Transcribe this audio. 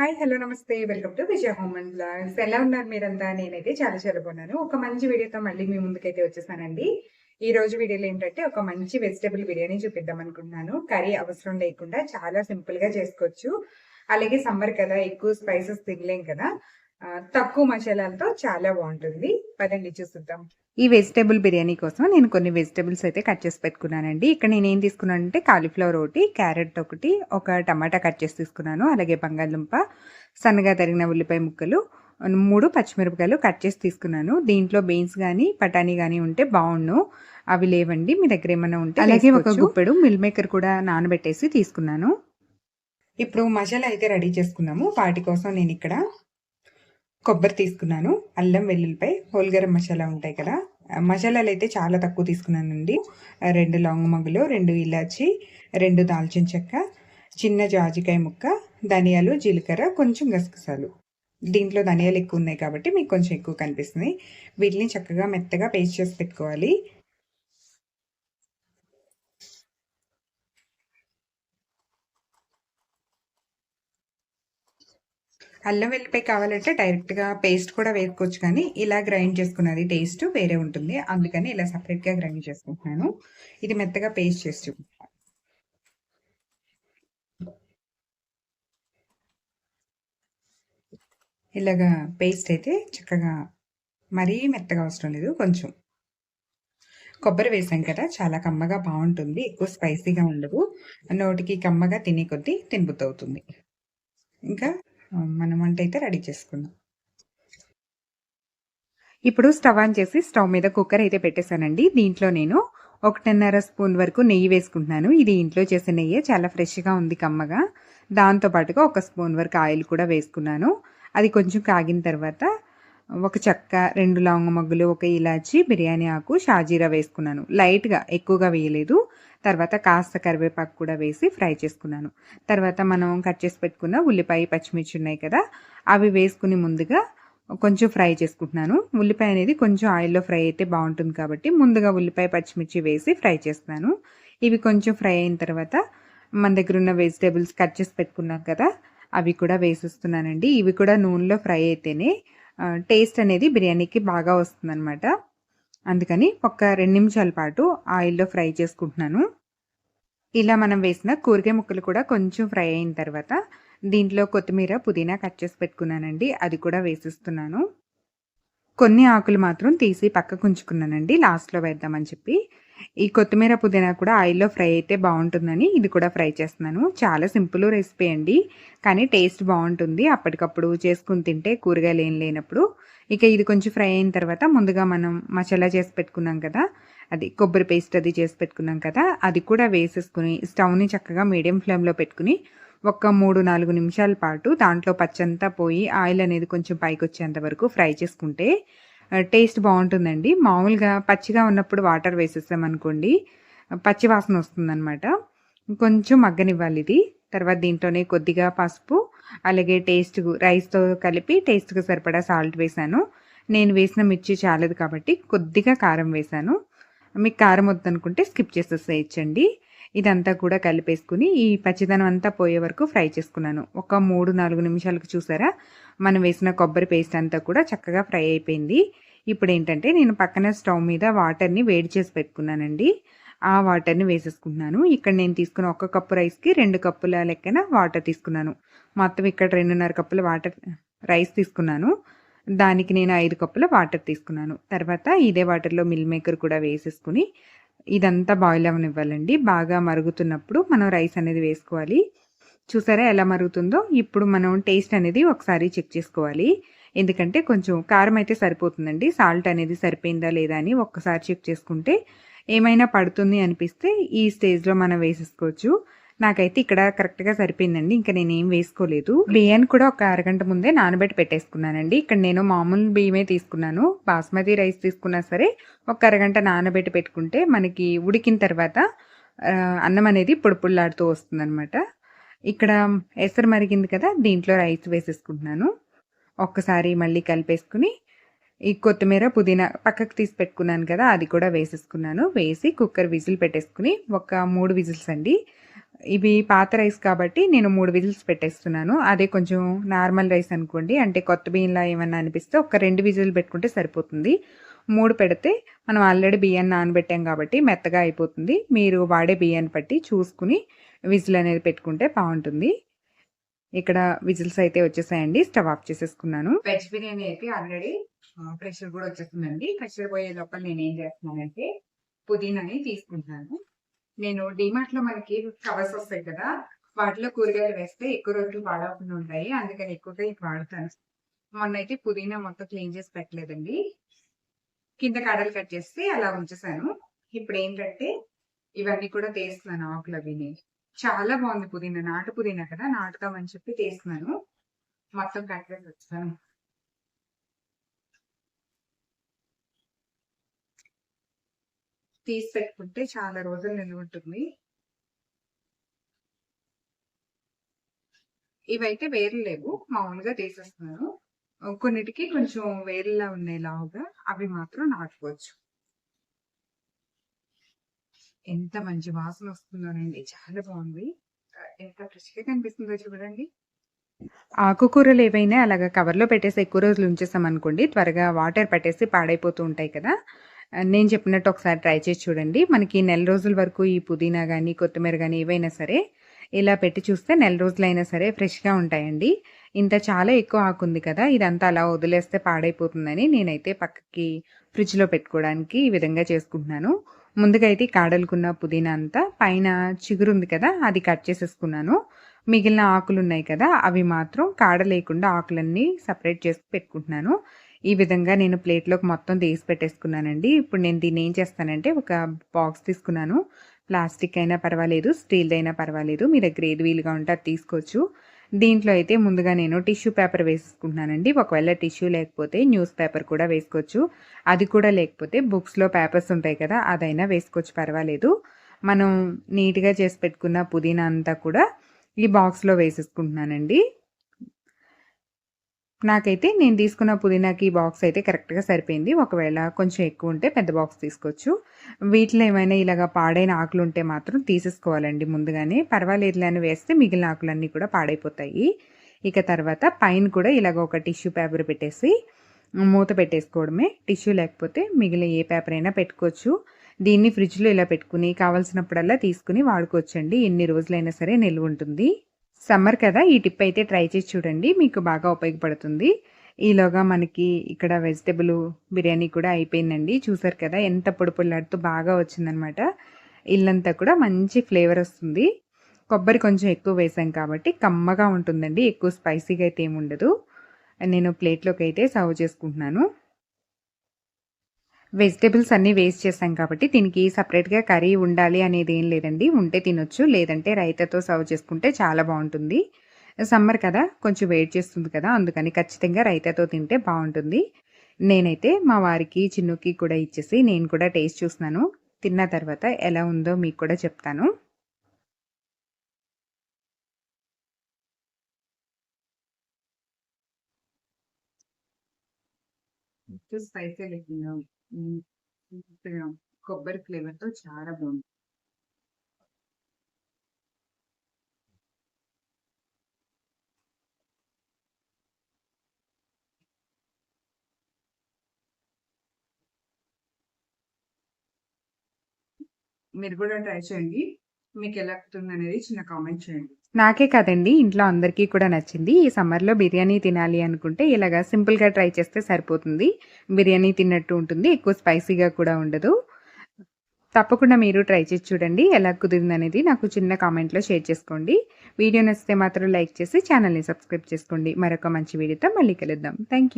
Hi hello నమస్తే. Welcome to Vijaya home and blogs ఎలా ఉన్నారు మీరంతా? నేనైతే చాలా చాలా బాగున్నాను. ఒక మంచి వీడియోతో మళ్ళీ మీ ముందుకైతే వచ్చేసానండి. ఈ రోజు వీడియోలో ఏంటంటే ఒక మంచి వెజిటబుల్ బిర్యానీ చూపిద్దాం అనుకుంటున్నాను. కర్రీ అవసరం లేకుండా చాలా సింపుల్గా చేసుకోవచ్చు. అలాగే సమ్మర్ కదా ఎక్కువ స్పైసెస్ తినలేం కదా. తక్కువ మసాలాలతో చాలా బాగుంటుంది. పదండి చూసిద్దాం. ఈ వెజిటేబుల్ బిర్యానీ కోసం నేను కొన్ని వెజిటేబుల్స్ అయితే కట్ చేసి పెట్టుకున్నానండి. ఇక్కడ నేను ఏం తీసుకున్నానంటే కాలీఫ్లవర్ ఒకటి క్యారెట్ ఒకటి ఒక టమాటా కట్ చేసి తీసుకున్నాను. అలాగే బంగాళదుంప సన్నగా తరిగిన ఉల్లిపాయ ముక్కలు మూడు పచ్చిమిరపకాయలు కట్ చేసి తీసుకున్నాను. దీంట్లో బీన్స్ కానీ బఠానీ కానీ ఉంటే బాగుండు. అవి లేవండి. మీ దగ్గర ఏమైనా ఉంటే అలాగే ఒక గుప్పెడు మిల్ మేకర్ కూడా నానబెట్టేసి తీసుకున్నాను. ఇప్పుడు మసాలా అయితే రెడీ చేసుకున్నాము. వాటి కోసం నేను ఇక్కడ కొబ్బరి తీసుకున్నాను. అల్లం వెల్లుల్లిపై హోల్గరం మసాలా ఉంటాయి కదా. మసాలాలు అయితే చాలా తక్కువ తీసుకున్నానండి. రెండు లవంగ మగ్గులు రెండు ఇలాచి రెండు దాల్చిన చెక్క చిన్న జాజికాయ ముక్క ధనియాలు జీలకర్ర కొంచెం గసగసాలు. దీంట్లో ధనియాలు ఎక్కువ ఉన్నాయి కాబట్టి మీకు కొంచెం ఎక్కువ కనిపిస్తుంది. వీటిని చక్కగా మెత్తగా పేస్ట్ చేసి పెట్టుకోవాలి. అల్లం వెల్లిపాయ కావాలంటే డైరెక్ట్గా పేస్ట్ కూడా వేసుకోవచ్చు కానీ ఇలా గ్రైండ్ చేసుకున్నది టేస్ట్ వేరే ఉంటుంది. అందుకని ఇలా సపరేట్గా గ్రైండ్ చేసుకుంటున్నాను. ఇది మెత్తగా పేస్ట్ చేసి చూపిస్తాను. ఇలాగా పేస్ట్ అయితే చక్కగా మరీ మెత్తగా అవసరం లేదు కొంచెం. కొబ్బరి వేసాం కదా చాలా కమ్మగా బాగుంటుంది. ఎక్కువ స్పైసీగా ఉండదు. నోటికి కమ్మగా తినే కొద్దీ తినబుద్ధి అవుతుంది. ఇంకా మనం వంట అయితే రెడీ చేసుకుందాం. ఇప్పుడు స్టవ్ ఆన్ చేసి స్టవ్ మీద కుక్కర్ అయితే పెట్టేశానండి. దీంట్లో నేను ఒకటిన్నర స్పూన్ వరకు నెయ్యి వేసుకుంటున్నాను. ఇది ఇంట్లో చేసే నెయ్యి చాలా ఫ్రెష్గా ఉంది కమ్మగా. దాంతో పాటుగా ఒక స్పూన్ వరకు ఆయిల్ కూడా వేసుకున్నాను. అది కొంచెం కాగిన తర్వాత ఒక చెక్క రెండు లవంగ మగ్గులు ఒక ఇలాచి బిర్యానీ ఆకు షాజీరా వేసుకున్నాను. లైట్గా ఎక్కువగా వేయలేదు. తర్వాత కాస్త కరివేపాకు కూడా వేసి ఫ్రై చేసుకున్నాను. తర్వాత మనం కట్ చేసి పెట్టుకున్న ఉల్లిపాయ పచ్చిమిర్చి ఉన్నాయి కదా అవి వేసుకుని ముందుగా కొంచెం ఫ్రై చేసుకుంటున్నాను. ఉల్లిపాయ అనేది కొంచెం ఆయిల్లో ఫ్రై అయితే బాగుంటుంది కాబట్టి ముందుగా ఉల్లిపాయ పచ్చిమిర్చి వేసి ఫ్రై చేస్తున్నాను. ఇవి కొంచెం ఫ్రై అయిన తర్వాత మన దగ్గర ఉన్న వెజిటేబుల్స్ కట్ చేసి పెట్టుకున్నాం కదా అవి కూడా వేసిస్తున్నానండి. ఇవి కూడా నూనెలో ఫ్రై అయితేనే టేస్ట్ అనేది బిర్యానీకి బాగా వస్తుందన్నమాట. అందుకని ఒక రెండు నిమిషాల పాటు ఆయిల్లో ఫ్రై చేసుకుంటున్నాను. ఇలా మనం వేసిన కూరగాయ ముక్కలు కూడా కొంచెం ఫ్రై అయిన తర్వాత దీంట్లో కొత్తిమీర పుదీనా కట్ చేసి పెట్టుకున్నానండి. అది కూడా వేసిస్తున్నాను. కొన్ని ఆకులు మాత్రం తీసి పక్కకు ఉంచుకున్నానండి. లాస్ట్లో వేద్దామని చెప్పి. ఈ కొత్తిమీర పుదీనా కూడా ఆయిల్లో ఫ్రై అయితే బాగుంటుందని ఇది కూడా ఫ్రై చేస్తున్నాను. చాలా సింపుల్ రెసిపీ అండి. కానీ టేస్ట్ బాగుంటుంది. అప్పటికప్పుడు చేసుకుని తింటే కూరగాయలు ఏం లేనప్పుడు. ఇక ఇది కొంచెం ఫ్రై అయిన తర్వాత ముందుగా మనం మసాలా చేసి పెట్టుకున్నాం కదా అది కొబ్బరి పేస్ట్ అది చేసి పెట్టుకున్నాం కదా అది కూడా వేసేసుకుని స్టవ్ని చక్కగా మీడియం ఫ్లేమ్లో పెట్టుకుని ఒక మూడు నాలుగు నిమిషాల పాటు దాంట్లో పచ్చంతా పోయి ఆయిల్ అనేది కొంచెం పైకి వచ్చేంత వరకు ఫ్రై చేసుకుంటే టేస్ట్ బాగుంటుందండి. మామూలుగా పచ్చిగా ఉన్నప్పుడు వాటర్ వేసేసామనుకోండి పచ్చి వాసన వస్తుందన్నమాట. కొంచెం మగ్గనివ్వాలి ఇది. తర్వాత దీంట్లోనే కొద్దిగా పసుపు అలాగే టేస్ట్ రైస్తో కలిపి టేస్ట్కి సరిపడా సాల్ట్ వేసాను. నేను వేసిన మిర్చి చాలదు కాబట్టి కొద్దిగా కారం వేసాను. మీకు కారం వద్దనుకుంటే స్కిప్ చేసేసేయచ్చండి. ఇదంతా కూడా కలిపేసుకుని ఈ పచ్చిదనం అంతా పోయే వరకు ఫ్రై చేసుకున్నాను. ఒక మూడు నాలుగు నిమిషాలకు చూసారా? మనం వేసిన కొబ్బరి పేస్ట్ అంతా కూడా చక్కగా ఫ్రై అయిపోయింది. ఇప్పుడు ఏంటంటే నేను పక్కన స్టవ్ మీద వాటర్ని వేడి చేసి పెట్టుకున్నానండి. ఆ వాటర్ని వేసేసుకుంటున్నాను. ఇక్కడ నేను తీసుకున్న ఒక కప్పు రైస్కి రెండు కప్పుల లెక్కన వాటర్ తీసుకున్నాను. మొత్తం ఇక్కడ రెండున్నర కప్పుల వాటర్ రైస్ తీసుకున్నాను. దానికి నేను ఐదు కప్పుల వాటర్ తీసుకున్నాను. తర్వాత ఇదే వాటర్లో మిల్ మేకర్ కూడా వేసేసుకుని ఇదంతా బాయిల్ అవ్వనివ్వాలండి. బాగా మరుగుతున్నప్పుడు మనం రైస్ అనేది వేసుకోవాలి. చూసారా ఎలా మరుగుతుందో? ఇప్పుడు మనం టేస్ట్ అనేది ఒకసారి చెక్ చేసుకోవాలి. ఎందుకంటే కొంచెం కారం అయితే సరిపోతుందండి. సాల్ట్ అనేది సరిపోయిందా లేదా అని ఒక్కసారి చెక్ చేసుకుంటే ఏమైనా పడుతుంది అనిపిస్తే ఈ స్టేజ్లో మనం వేసేసుకోవచ్చు. నాకైతే ఇక్కడ కరెక్ట్గా సరిపోయిందండి. ఇంకా నేను ఏం వేసుకోలేదు. బియ్యాన్ని కూడా ఒక అరగంట ముందే నానబెట్టి పెట్టేసుకున్నానండి. ఇక్కడ నేను మామూలు బియ్యమే తీసుకున్నాను. బాస్మతి రైస్ తీసుకున్నా సరే ఒక అరగంట నానబెట్టి పెట్టుకుంటే మనకి ఉడికిన తర్వాత అన్నం అనేది పొడి వస్తుందన్నమాట. వస్తుంది అనమాట ఇక్కడ ఎసరు మరిగింది కదా దీంట్లో రైస్ వేసేసుకుంటున్నాను. ఒక్కసారి మళ్ళీ కలిపేసుకుని ఈ కొత్తిమీర పుదీనా పక్కకు తీసి పెట్టుకున్నాను కదా అది కూడా వేసేసుకున్నాను. వేసి కుక్కర్ విజిల్ పెట్టేసుకుని ఒక మూడు విజిల్స్ అండి. ఇవి పాత రైస్ కాబట్టి నేను మూడు విజిల్స్ పెట్టేస్తున్నాను. అదే కొంచెం నార్మల్ రైస్ అనుకోండి అంటే కొత్త బియ్యంలా ఏమన్నా అనిపిస్తే ఒక రెండు విజిల్ పెట్టుకుంటే సరిపోతుంది. మూడు పెడితే మనం ఆల్రెడీ బియ్యాన్ని నానబెట్టాం కాబట్టి మెత్తగా అయిపోతుంది. మీరు వాడే బియ్యాన్ని బట్టి చూసుకుని విజిల్ అనేది పెట్టుకుంటే బాగుంటుంది. ఇక్కడ విజిల్స్ అయితే వచ్చేసాయండి. స్టవ్ ఆఫ్ చేసేసుకున్నాను. వెజ్ బిర్యానీ అయితే ఆల్రెడీ ప్రెషర్ కూడా వచ్చేస్తుందండి. ప్రెషర్ పోయే లోపల నేను ఏం చేస్తున్నానంటే పుదీనాని తీసుకుంటున్నాను. నేను డిమార్ట్లో మనకి కవర్స్ వస్తాయి కదా వాటిలో కూరగాయలు వేస్తే ఎక్కువ రోజులు పాడవకుండా ఉంటాయి. అందుకని ఎక్కువగా ఇది వాడతాను. మొన్న అయితే పుదీనా మొత్తం క్లీన్ చేసి పెట్టలేదండి. కింద కడలు కట్ చేస్తే అలా ఉంచేసాను. ఇప్పుడు ఏంటంటే ఇవన్నీ కూడా తీస్తున్నాను ఆకులు అవిని. చాలా బాగుంది పుదీనా నాటు పుదీనా కదా నాటుతామని చెప్పి తీస్తున్నాను. మొత్తం కట్ చేసి వచ్చాను తీసి పెట్టుకుంటే చాలా రోజులు నిల్వ ఉంటుంది. ఇవైతే వేరు లేవు మామూలుగా తీసేస్తున్నాను. కొన్నిటికి కొంచెం వేర్లా ఉన్నాయి లావుగా అవి మాత్రం నాటుకోవచ్చు. ఎంత మంచి వాసన వస్తుందోనండి. చాలా బాగుంది. ఎంత ఫ్రెష్గా కనిపిస్తుందో చూడండి. ఆకుకూరలు ఏవైనా అలాగా కవర్లో పెట్టేసి ఎక్కువ రోజులు ఉంచేసాం అనుకోండి త్వరగా వాటర్ పట్టేసి పాడైపోతూ ఉంటాయి కదా. నేను చెప్పినట్టు ఒకసారి ట్రై చేసి చూడండి. మనకి నెల రోజుల వరకు ఈ పుదీనా కానీ కొత్తిమీర కానీ ఏవైనా సరే ఇలా పెట్టి చూస్తే నెల రోజులైనా సరే ఫ్రెష్గా ఉంటాయండి. ఇంత చాలా ఎక్కువ ఆకుంది కదా ఇదంతా అలా వదిలేస్తే పాడైపోతుందని నేనైతే పక్కకి ఫ్రిడ్జ్లో పెట్టుకోవడానికి ఈ విధంగా చేసుకుంటున్నాను. ముందుగా అయితే కాడలుకున్న పుదీనా అంతా పైన చిగురు ఉంది కదా అది కట్ చేసేసుకున్నాను. మిగిలిన ఆకులు ఉన్నాయి కదా అవి మాత్రం కాడ లేకుండా ఆకులన్నీ సపరేట్ చేసి పెట్టుకుంటున్నాను. ఈ విధంగా నేను ప్లేట్లోకి మొత్తం తీసి పెట్టేసుకున్నానండి. ఇప్పుడు నేను దీన్ని ఏం చేస్తానంటే ఒక బాక్స్ తీసుకున్నాను. ప్లాస్టిక్ అయినా పర్వాలేదు స్టీల్ అయినా పర్వాలేదు మీ దగ్గర ఏది వీలుగా ఉంటే అది తీసుకోవచ్చు. దీంట్లో అయితే ముందుగా నేను టిష్యూ పేపర్ వేసుకుంటున్నానండి. ఒకవేళ టిష్యూ లేకపోతే న్యూస్ పేపర్ కూడా వేసుకోవచ్చు. అది కూడా లేకపోతే బుక్స్లో పేపర్స్ ఉంటాయి కదా అదైనా వేసుకోవచ్చు పర్వాలేదు. మనం నీట్గా చేసి పెట్టుకున్న పుదీనా అంతా కూడా ఈ బాక్స్లో వేసేసుకుంటున్నానండి. నాకైతే నేను తీసుకున్న పుదీనాకి బాక్స్ అయితే కరెక్ట్గా సరిపోయింది. ఒకవేళ కొంచెం ఎక్కువ ఉంటే పెద్ద బాక్స్ తీసుకోవచ్చు. వీటిలో ఏమైనా ఇలాగ పాడైన ఆకులు ఉంటే మాత్రం తీసేసుకోవాలండి ముందుగానే. పర్వాలేదు అని వేస్తే మిగిలిన ఆకులన్నీ కూడా పాడైపోతాయి. ఇక తర్వాత పైన కూడా ఇలాగ ఒక టిష్యూ పేపర్ పెట్టేసి మూత పెట్టేసుకోవడమే. టిష్యూ లేకపోతే మిగిలిన ఏ పేపర్ అయినా పెట్టుకోవచ్చు. దీన్ని ఫ్రిడ్జ్లో ఇలా పెట్టుకుని కావాల్సినప్పుడల్లా తీసుకుని వాడుకోవచ్చండి. ఎన్ని రోజులైనా సరే నిల్వ ఉంటుంది. సమ్మర్ కదా ఈ టిప్ అయితే ట్రై చేసి చూడండి. మీకు బాగా ఉపయోగపడుతుంది. ఈలోగా మనకి ఇక్కడ వెజిటబుల్ బిర్యానీ కూడా అయిపోయిందండి. చూసారు కదా ఎంత పొడి బాగా వచ్చిందనమాట. ఇల్లంతా కూడా మంచి ఫ్లేవర్ వస్తుంది. కొబ్బరి కొంచెం ఎక్కువ వేసాం కాబట్టి కమ్మగా ఉంటుందండి. ఎక్కువ స్పైసీగా అయితే ఏముండదు నేను ప్లేట్లోకి అయితే సర్వ్ చేసుకుంటున్నాను. వెజిటేబుల్స్ అన్నీ వేస్ట్ చేస్తాం కాబట్టి దీనికి సపరేట్గా కర్రీ ఉండాలి అనేది ఏం లేదండి. ఉంటే తినొచ్చు లేదంటే రైతాతో సర్వ్ చేసుకుంటే చాలా బాగుంటుంది. సమ్మర్ కదా కొంచెం వెయిట్ చేస్తుంది కదా అందుకని ఖచ్చితంగా రైతాతో తింటే బాగుంటుంది. నేనైతే మా వారికి చిన్నుకి కూడా ఇచ్చేసి నేను కూడా టేస్ట్ చూస్తున్నాను. తిన్న తర్వాత ఎలా ఉందో మీకు కూడా చెప్తాను. స్పైసీ లేకుండా కొబ్బరి ఫ్లేవర్తో చాలా బాగుంది మీరు కూడా ట్రై చేయండి. మీకు ఎలా అవుతుంది అనేది చిన్న కామెంట్ చేయండి. నాకే కదండి ఇంట్లో అందరికీ కూడా నచ్చింది. ఈ సమ్మర్లో బిర్యానీ తినాలి అనుకుంటే ఇలాగా సింపుల్గా ట్రై చేస్తే సరిపోతుంది. బిర్యానీ తిన్నట్టు ఉంటుంది ఎక్కువ స్పైసీగా కూడా ఉండదు. తప్పకుండా మీరు ట్రై చేసి చూడండి ఎలా కుదిరింది అనేది నాకు చిన్న కామెంట్లో షేర్ చేసుకోండి. వీడియో నచ్చితే మాత్రం లైక్ చేసి ఛానల్ని సబ్స్క్రైబ్ చేసుకోండి. మరొక మంచి వీడియోతో మళ్ళీ కలుద్దాం. థ్యాంక్